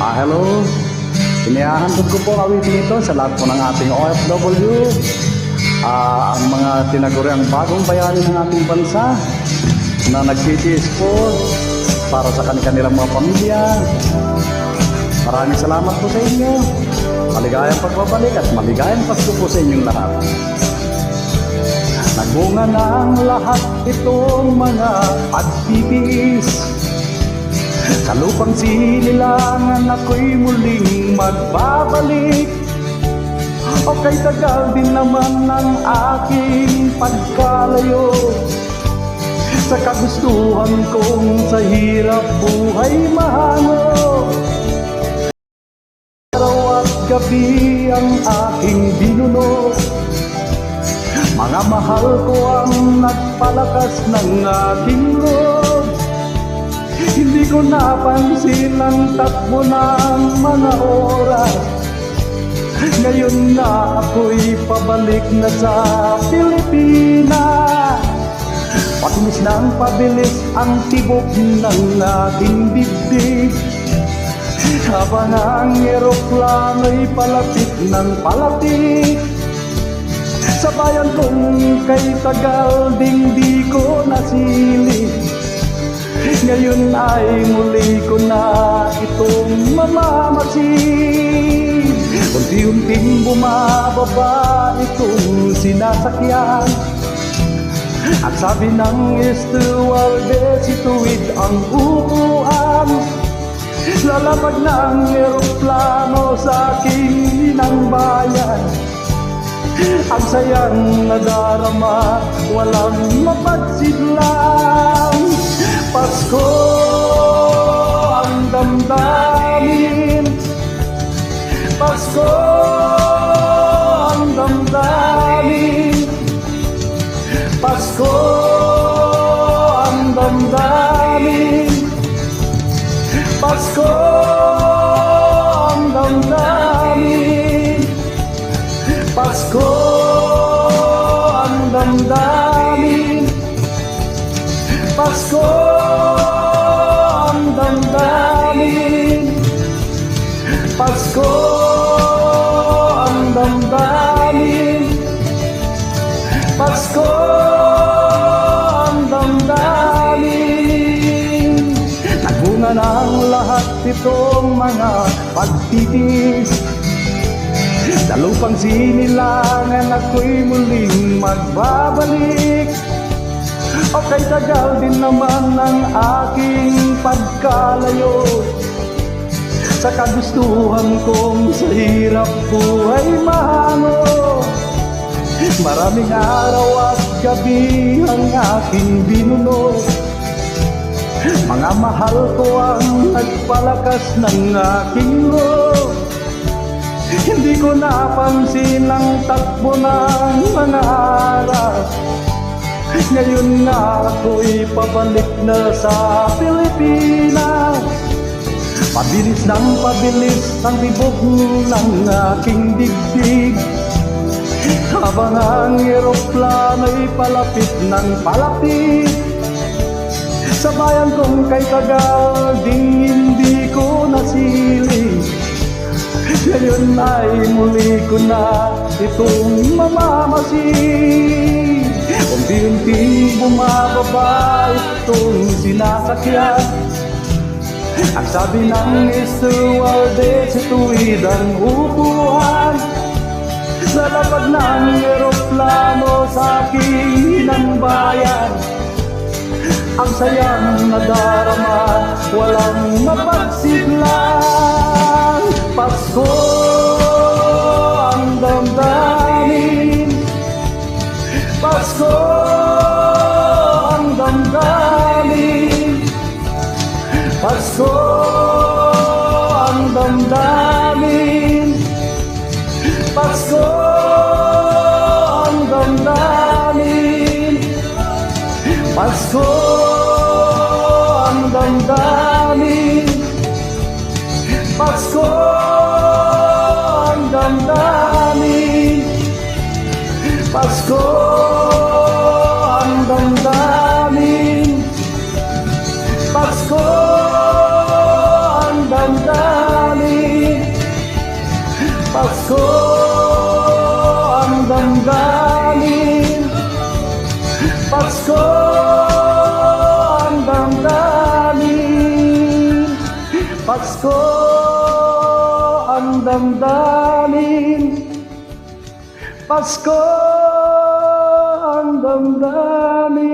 Ah, hello. Inihahandog ko po ang awitin ito sa lahat po ng ating OFW. Ah, ang mga tinaguriang bagong bayani ng ating bansa na nagtitiis po para sa kanilang mga pamilya. Maraming salamat po sa inyo. Maligayang pagbabalik at maligayang Pasko po sa inyong lahat. Nagbunga na ang lahat itong mga pagtitiis. Sa lupang sinilangan ako'y muling magbabalik. O kay tagal din naman ng aking pagkalayo. Sa kagustuhan kong sa hirap buhay mahango. Araw at gabi ang aking binuno. Mga mahal ko ang nagpalakas ng aking loob ko napansin ang takbo ng mga oras. Ngayon na ako'y pabalik na sa Pilipinas. Patinis ng pabilis ang tibok ng aking dibdib. Habang ang eroplano'y palapit ng palapit Sa bayan kong kay tagal ding di ko nasilip ngayon ay muli ko na itong mamamasin Unti-unting bumababa itong sinasakyan. At sabi ng stewardess ituwid ang upuan. Lalapag ng eroplano sa aking ng bayan. Ang sayang nadarama, walang mapagsidlang Pasko ang damdamin. Pasko ang damdamin. Pasko ang damdamin. Pasko ang damdamin. Pasko ang damdamin. Pasko Pasko ang damdamin. Pasko ang damdamin. Nagbunga na ang lahat itong mga pagtitis. Sa lupang sinilangan ako'y muling magbabalik. O kay tagal din naman ng aking pagkalayo Sa kagustuhan kong sa hirap buhay mahango Maraming araw at gabi ang aking binuno. Mga mahal ko ang nagpalakas ng aking loob. Hindi ko napansin ang takbo ng mga araw ngayon na ako'y pabalik na sa Pilipinas Pabilis ng pabilis ang tibok ng aking dibdib. Habang ang eroplano'y palapit ng palapit. Sa bayan kong kay tagal ding hindi ko nasili. Ngayon ay muli ko na itong mamamasin Unti-unti bumababa itong sinasakyan Ang sabi ng stewardess ituwid ang upuan. Sa lapag ng eroplano sa aking ng bayan. Ang sayang nadarama, walang mapagsiglang Pasko ang damdamin. Pasko Pasko ang damdamin. Pasko ang damdamin. Pasko ang damdamin. Pasko ang damdamin. Pasko ang damdamin. Pasko Pasko ang damdamin. Pasko ang damdamin